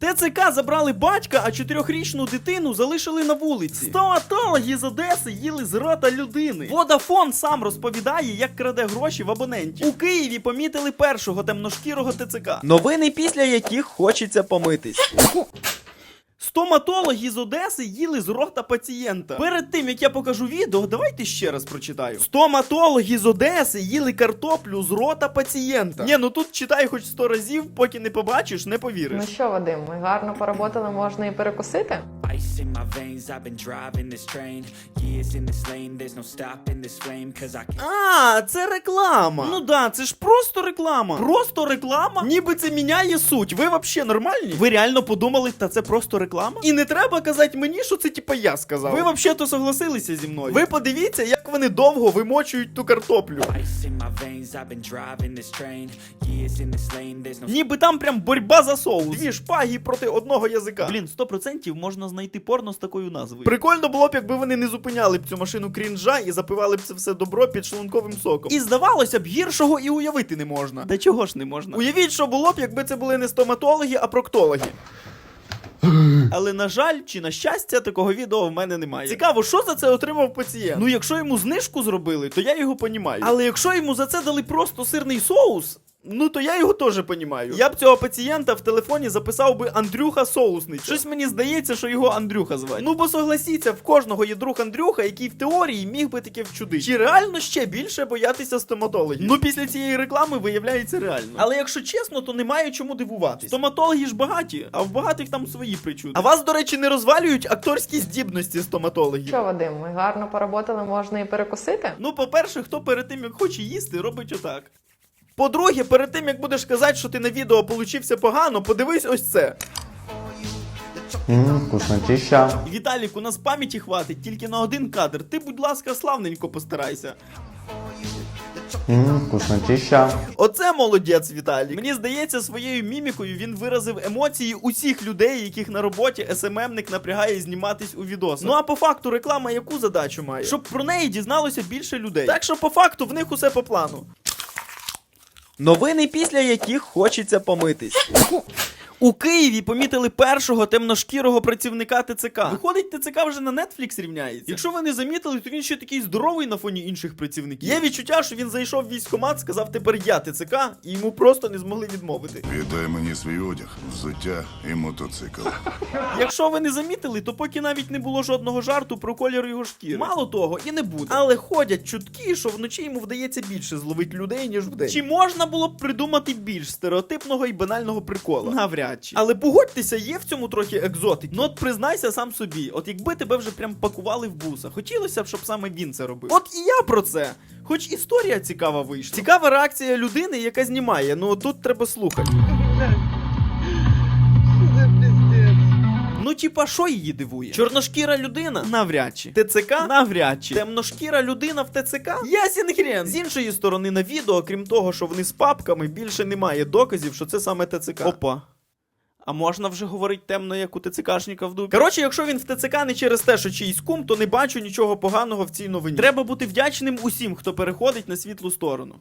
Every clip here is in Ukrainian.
ТЦК забрали батька, а чотирьохрічну дитину залишили на вулиці. Стоматологи з Одеси їли з рота людини. Водафон сам розповідає, як краде гроші в абоненті. У Києві помітили першого темношкірого ТЦК. Новини, після яких хочеться помитись. Стоматологи з Одеси їли з рота пацієнта. Перед тим як я покажу відео, давайте ще раз прочитаю. Стоматологи з Одеси їли картоплю з рота пацієнта. Ні, ну тут читай хоч сто разів, поки не побачиш, не повіриш. Ну що, Вадим, ми гарно поработали, можна і перекусити? Veins, I've been driving this train. Years in this lane, there's no stopping this flame, cause I can't. А, це реклама. Ну да, це ж просто реклама. Просто реклама? Ніби це міняє суть. Ви вообще нормальні? Ви реально подумали, та це просто реклама? І не треба казати мені, що це типа я сказав. Ви вообще то согласилися зі мною. Ви подивіться, як вони довго вимочують ту картоплю. Ice in Ніби там прям борьба за соус. Дві шпаги проти одного язика. Блін, 100% можна знайти порно з такою назвою. Прикольно було б, якби вони не зупиняли б цю машину крінжа і запивали б це все добро під шлунковим соком. І здавалося б, гіршого і уявити не можна. Да чого ж не можна? Уявіть, що було б, якби це були не стоматологи, а проктологи. Але на жаль, чи на щастя, такого відео в мене немає. Цікаво, що за це отримав пацієнт? Ну, якщо йому знижку зробили, то я його понімаю. Але якщо йому за це дали просто сирний соус. Ну то я його теж понімаю. Я б цього пацієнта в телефоні записав би Андрюха Соусниця. Щось мені здається, що його Андрюха звати. Ну бо согласіться, в кожного є друг Андрюха, який в теорії міг би таке вчудити. Чи реально ще більше боятися стоматологів? Ну після цієї реклами виявляється реально. Але якщо чесно, то немає чому дивуватись. Стоматологи ж багаті, а в багатих там свої причуди. А вас, до речі, не розвалюють акторські здібності стоматологів. Що, Вадим, ми гарно поработали, можна і перекусити? Ну, по-перше, хто перед тим, як хоче їсти, робить отак. По-друге, перед тим, як будеш казати, що ти на відео получився погано, подивись ось це. Вкуснотища. Віталік, у нас пам'яті хватить тільки на один кадр. Ти, будь ласка, славненько постарайся. Вкуснотища. Оце молодець, Віталік. Мені здається, своєю мімікою він виразив емоції усіх людей, яких на роботі СММник напрягає зніматись у відосах. Ну а по факту реклама яку задачу має? Щоб про неї дізналося більше людей. Так що по факту в них усе по плану. Новини, після яких хочеться помитись. У Києві помітили першого темношкірого працівника ТЦК. Виходить, ТЦК вже на Netflix рівняється. Якщо ви не замітили, то він ще такий здоровий на фоні інших працівників. Є відчуття, що він зайшов в військкомат, сказав тепер я ТЦК, і йому просто не змогли відмовити. Віддай мені свій одяг, взуття і мотоцикл. Якщо ви не замітили, то поки навіть не було жодного жарту про колір його шкіри. Мало того, і не буде. Але ходять чутки, що вночі йому вдається більше зловити людей, ніж вдень. Чи можна було б придумати більш стереотипного і банального прикола? Навряд чи. Але погодьтеся, є в цьому трохи екзотики. Ну от признайся сам собі, от якби тебе вже прям пакували в буса, хотілося б, щоб саме він це робив. От і я про це. Хоч історія цікава вийшла. Цікава реакція людини, яка знімає. Ну тут треба слухати. Ну, типа, що її дивує? Чорношкіра людина? Навряд чи. ТЦК? Навряд чи. Темношкіра людина в ТЦК? Ясін хрен. З іншої сторони, на відео, крім того, що вони з папками, більше немає доказів, що це саме ТЦК. Опа. А можна вже говорити темно, як у ТЦКшника в дубі? Коротше, якщо він в ТЦК не через те, що чийсь кум, то не бачу нічого поганого в цій новині. Треба бути вдячним усім, хто переходить на світлу сторону.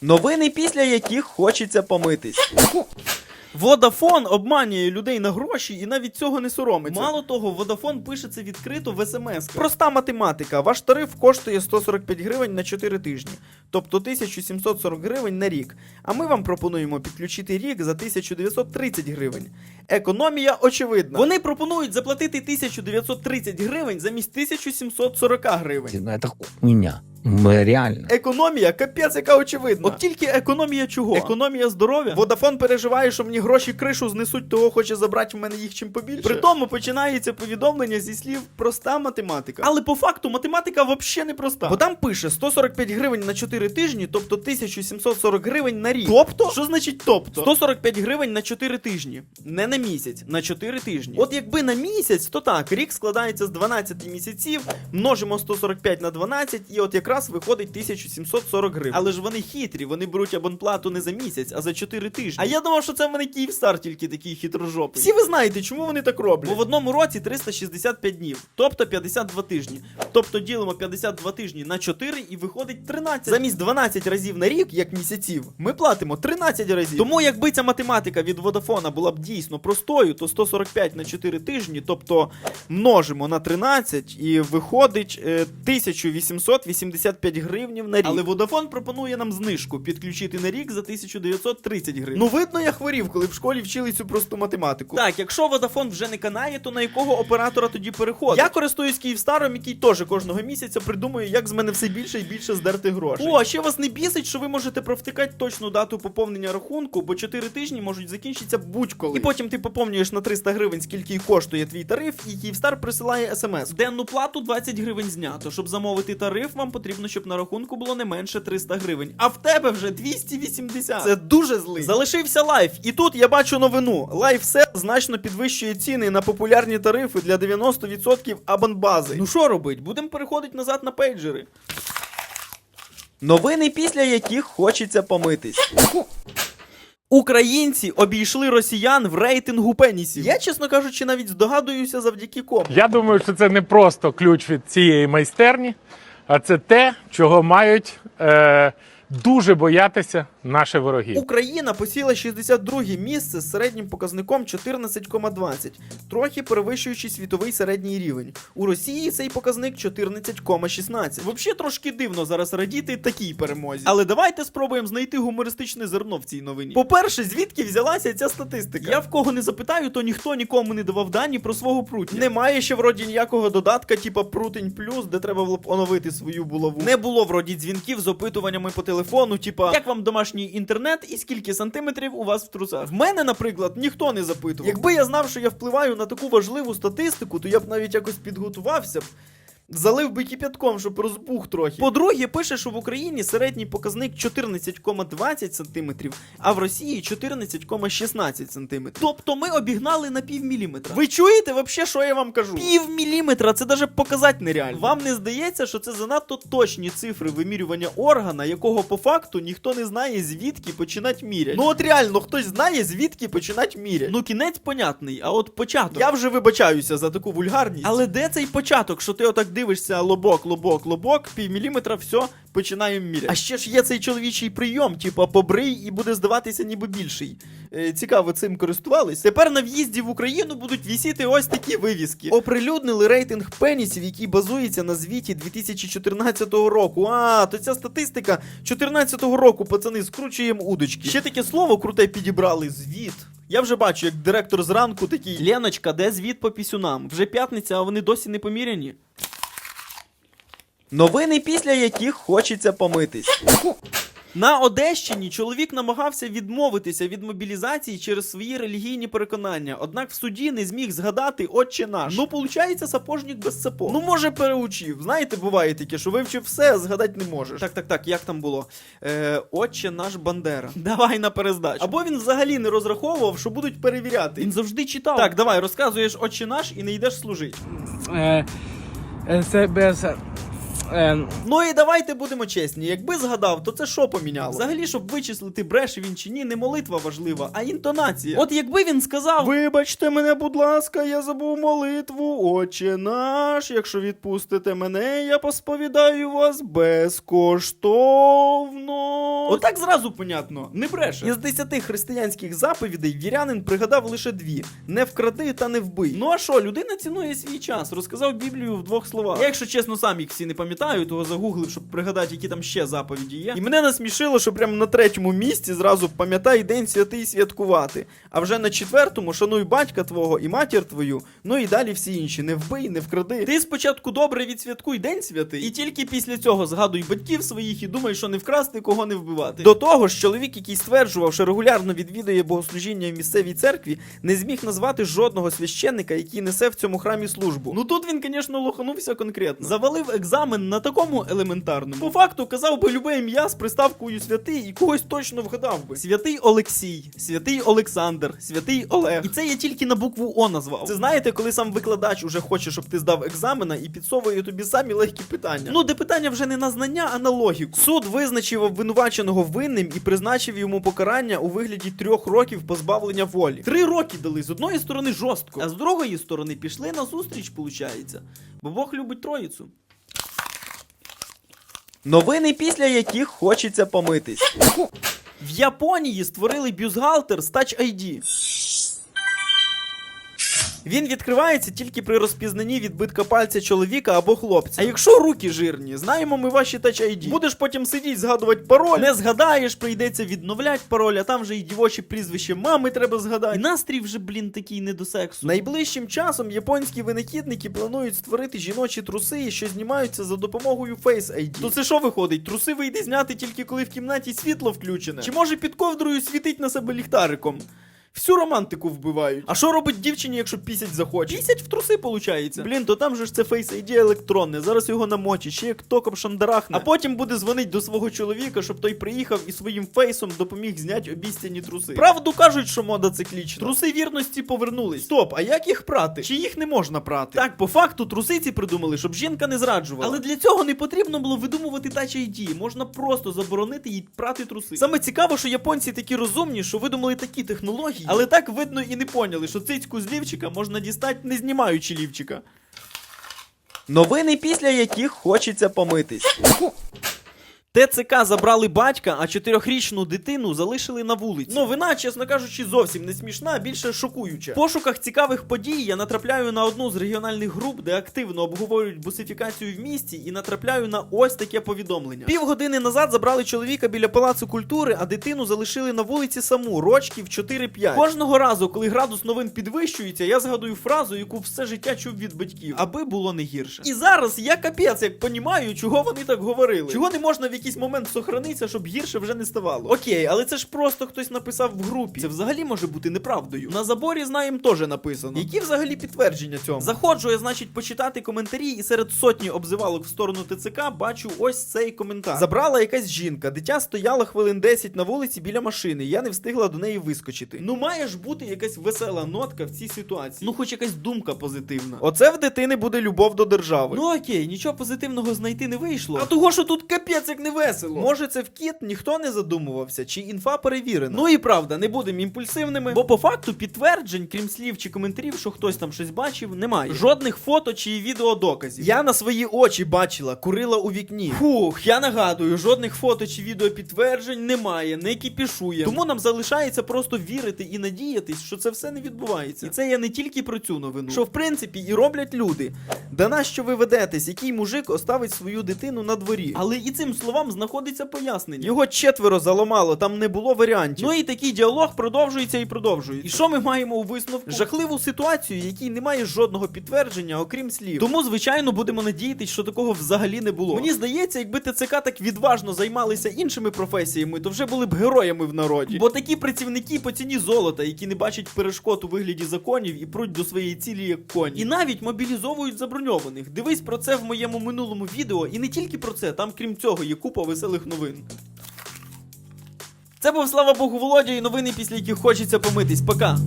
Новини, після яких хочеться помитись. Водафон обманює людей на гроші і навіть цього не соромиться. Мало того, Водафон пише це відкрито в смс. Проста математика. Ваш тариф коштує 145 гривень на 4 тижні, тобто 1740 гривень на рік. А ми вам пропонуємо підключити рік за 1930 гривень. Економія очевидна. Вони пропонують заплатити 1930 гривень замість 1740 гривень. Ну это хуйня. Реально. Економія, капець, яка очевидна. От тільки економія чого? Економія здоров'я. Водафон переживає, що мені гроші кришу знесуть, того хоче забрати в мене їх чим побільше. При тому починається повідомлення зі слів проста математика. Але по факту математика взагалі не проста. Бо там пише 145 гривень на 4 тижні, тобто 1740 гривень на рік. Тобто? Що значить тобто? 145 гривень на 4 тижні. Не на місяць, на 4 тижні. От якби на місяць, то так, рік складається з 12 місяців, множимо 145 на 12, і от якраз якраз виходить 1740 гривень. Але ж вони хитрі, вони беруть абонплату не за місяць, а за 4 тижні. А я думав, що це в мене Київстар тільки такий хитрожопий. Всі ви знаєте, чому вони так роблять? Бо в одному році 365 днів, тобто 52 тижні. Тобто ділимо 52 тижні на 4 і виходить 13. Замість 12 разів на рік, як місяців, ми платимо 13 разів. Тому, якби ця математика від Водафона була б дійсно простою, то 145 на 4 тижні, тобто множимо на 13 і виходить е, 1880. 55 гривнів на рік. Але водафон пропонує нам знижку підключити на рік за 1930 гривень. Ну видно, я хворів, коли в школі вчили цю просту математику. Так, якщо водафон вже не канає, то на якого оператора тоді переходить? Я користуюсь Київстаром, який теж кожного місяця придумує, як з мене все більше і більше здерти гроші. О, а ще вас не бісить, що ви можете провтикати точну дату поповнення рахунку, бо 4 тижні можуть закінчитися будь-коли. І потім ти поповнюєш на 300 гривень, скільки і коштує твій тариф, і Київстар присилає смс. Денну плату 20 гривень знято. Щоб замовити тариф, вам потрібно щоб на рахунку було не менше 300 гривень. А в тебе вже 280. Це дуже злий. Залишився лайф. І тут я бачу новину. Лайфсел значно підвищує ціни на популярні тарифи для 90% абонбази. Ну що робить? Будемо переходити назад на пейджери. Новини, після яких хочеться помитись. Українці обійшли росіян в рейтингу пенісів. Я, чесно кажучи, навіть здогадуюся завдяки кому. Я думаю, що це не просто ключ від цієї майстерні, а це те, чого мають е, дуже боятися наші вороги. Україна посіла 62 місце з середнім показником 14,20, трохи перевищуючи світовий середній рівень. У Росії цей показник 14,16. Взагалі трошки дивно зараз радіти такій перемозі. Але давайте спробуємо знайти гумористичне зерно в цій новині. По-перше, звідки взялася ця статистика? Я в кого не запитаю, то ніхто нікому не давав дані про свого прутня. Немає ще вроді ніякого додатка, типа Прутень Плюс, де треба було б оновити свою булаву. Не було вроді дзвінків з опитуваннями по телефону, типа як вам домашній інтернет і скільки сантиметрів у вас в трусах. В мене, наприклад, ніхто не запитував. Якби я знав, що я впливаю на таку важливу статистику, то я б навіть якось підготувався б. Залив би кип'ятком, щоб розбух трохи. По-друге, пише, що в Україні середній показник 14,20 см, а в Росії 14,16 см. Тобто ми обігнали на пів міліметра. Ви чуєте вообще, що я вам кажу? Пів міліметра, це даже показати нереально. Вам не здається, що це занадто точні цифри вимірювання органа, якого по факту ніхто не знає, звідки починать мірять. Ну от реально, хтось знає, звідки починать мірять. Ну кінець понятний, а от початок. Я вже вибачаюся за таку вульгарність. Але де цей початок, що ти отак дивишся лобок, лобок, лобок, пів міліметра, все, починаємо міряти. А ще ж є цей чоловічий прийом, типа побрий і буде здаватися ніби більший. Е, цікаво, цим користувались. Тепер на в'їзді в Україну будуть вісіти ось такі вивіски. Оприлюднили рейтинг пенісів, який базується на звіті 2014 року. А, то ця статистика 2014 року, пацани, скручуємо удочки. Ще таке слово круте підібрали звіт. Я вже бачу, як директор зранку такий Леночка, де звіт по пісюнам? Вже п'ятниця, а вони досі не поміряні. Новини, після яких хочеться помитись. На Одещині чоловік намагався відмовитися від мобілізації через свої релігійні переконання, однак в суді не зміг згадати отче наш. Ну, получається, сапожник без сапог. Ну, може, переучив. Знаєте, буває таке, що вивчив все, а згадати не можеш. Так, так, так, як там було? Е, отче наш Бандера. Давай на перездачу. Або він взагалі не розраховував, що будуть перевіряти. Він завжди читав. Так, давай, розказуєш отче наш і не йдеш служити. Е, е, Це без. Е, Ну і давайте будемо чесні. Якби згадав, то це що поміняло? Взагалі, щоб вичислити, бреше він чи ні, не молитва важлива, а інтонація. От якби він сказав: Вибачте мене, будь ласка, я забув молитву, отче наш. Якщо відпустите мене, я посповідаю вас безкоштовно. Отак зразу понятно, не бреше. Із десяти християнських заповідей вірянин пригадав лише дві: не вкради та не вбий. Ну а що, людина цінує свій час, розказав Біблію в двох словах. Я, якщо чесно, сам їх всі не пам'ятаю, того загуглив, щоб пригадати, які там ще заповіді є. І мене насмішило, що прямо на третьому місці зразу пам'ятай день святий святкувати. А вже на четвертому шануй батька твого і матір твою. Ну і далі всі інші. Не вбий, не вкради. Ти спочатку добре відсвяткуй день святий, і тільки після цього згадуй батьків своїх і думай, що не вкрасти, кого не вбивати. До того ж, чоловік, який стверджував, що регулярно відвідує богослужіння в місцевій церкві, не зміг назвати жодного священника, який несе в цьому храмі службу. Ну тут він, звісно, лоханувся конкретно. Завалив екзамен на такому елементарному. По факту казав би любе ім'я з приставкою святий і когось точно вгадав би. Святий Олексій, святий Олександр, святий Олег. І це я тільки на букву О назвав. Це знаєте, коли сам викладач уже хоче, щоб ти здав екзамена і підсовує тобі самі легкі питання. Ну, де питання вже не на знання, а на логіку. Суд визначив обвинуваченого винним і призначив йому покарання у вигляді трьох років позбавлення волі. Три роки дали з одної сторони жорстко, а з другої сторони пішли на зустріч, получається. Бо Бог любить троїцю. Новини, після яких хочеться помитись. В Японії створили бюзгалтер з Touch ID. Він відкривається тільки при розпізнанні відбитка пальця чоловіка або хлопця. А якщо руки жирні, знаємо ми ваші Touch ID. Будеш потім сидіти, згадувати пароль, не згадаєш, прийдеться відновляти пароль, а там вже і дівочі прізвище мами треба згадати. І настрій вже, блін, такий не до сексу. Найближчим часом японські винахідники планують створити жіночі труси, що знімаються за допомогою Face ID. То це що виходить? Труси вийде зняти тільки коли в кімнаті світло включене? Чи може під ковдрою світить на себе ліхтариком? Всю романтику вбивають. А що робить дівчині, якщо пісять захоче? Пісять в труси, получається. Блін, то там же ж це Face ID електронне. Зараз його намочить, ще як током шандарахне. А потім буде дзвонить до свого чоловіка, щоб той приїхав і своїм фейсом допоміг зняти обіцяні труси. Правду кажуть, що мода циклічна. Труси вірності повернулись. Стоп, а як їх прати? Чи їх не можна прати? Так, по факту трусиці придумали, щоб жінка не зраджувала. Але для цього не потрібно було видумувати Touch ID. Можна просто заборонити їй прати труси. Саме цікаво, що японці такі розумні, що видумали такі технології, але так видно і не поняли, що цицьку з лівчика можна дістати не знімаючи лівчика. Новини, після яких хочеться помитись. ТЦК забрали батька, а чотирьохрічну дитину залишили на вулиці. Ну, вина, чесно кажучи, зовсім не смішна, а більше шокуюча. В пошуках цікавих подій я натрапляю на одну з регіональних груп, де активно обговорюють бусифікацію в місті, і натрапляю на ось таке повідомлення. Півгодини назад забрали чоловіка біля палацу культури, а дитину залишили на вулиці саму, рочків 4-5. Кожного разу, коли градус новин підвищується, я згадую фразу, яку все життя чув від батьків, аби було не гірше. І зараз я капець, як понімаю, чого вони так говорили. Чого не можна в якийсь момент сохранитися, щоб гірше вже не ставало. Окей, але це ж просто хтось написав в групі. Це взагалі може бути неправдою. На заборі знаємо теж написано. Які взагалі підтвердження цьому? Заходжу я, значить, почитати коментарі, і серед сотні обзивалок в сторону ТЦК бачу ось цей коментар. Забрала якась жінка. Дитя стояло хвилин 10 на вулиці біля машини. Я не встигла до неї вискочити. Ну має ж бути якась весела нотка в цій ситуації. Ну, хоч якась думка позитивна. Оце в дитини буде любов до держави. Ну окей, нічого позитивного знайти не вийшло. А того, що тут капець як не весело. Може, це в кіт ніхто не задумувався, чи інфа перевірена. Ну і правда, не будемо імпульсивними, бо по факту підтверджень, крім слів чи коментарів, що хтось там щось бачив, немає. Жодних фото чи відеодоказів. Я на свої очі бачила, курила у вікні. Фух, я нагадую, жодних фото чи відеопідтверджень немає, не кіпішує. Тому нам залишається просто вірити і надіятись, що це все не відбувається. І це я не тільки про цю новину, що в принципі і роблять люди. Да на що ви ведетесь, який мужик оставить свою дитину на дворі. Але і цим словам знаходиться пояснення. Його четверо заламало, там не було варіантів. Ну і такий діалог продовжується і продовжується. І що ми маємо у висновку? Жахливу ситуацію, якій немає жодного підтвердження, окрім слів. Тому, звичайно, будемо надіятись, що такого взагалі не було. Мені здається, якби ТЦК так відважно займалися іншими професіями, то вже були б героями в народі. Бо такі працівники по ціні золота, які не бачать перешкод у вигляді законів і пруть до своєї цілі як коні. І навіть мобілізовують заброньованих. Дивись про це в моєму минулому відео, і не тільки про це, там крім цього є купа веселих новин. Це був слава Богу Володя і новини, після яких хочеться помитись. Пока.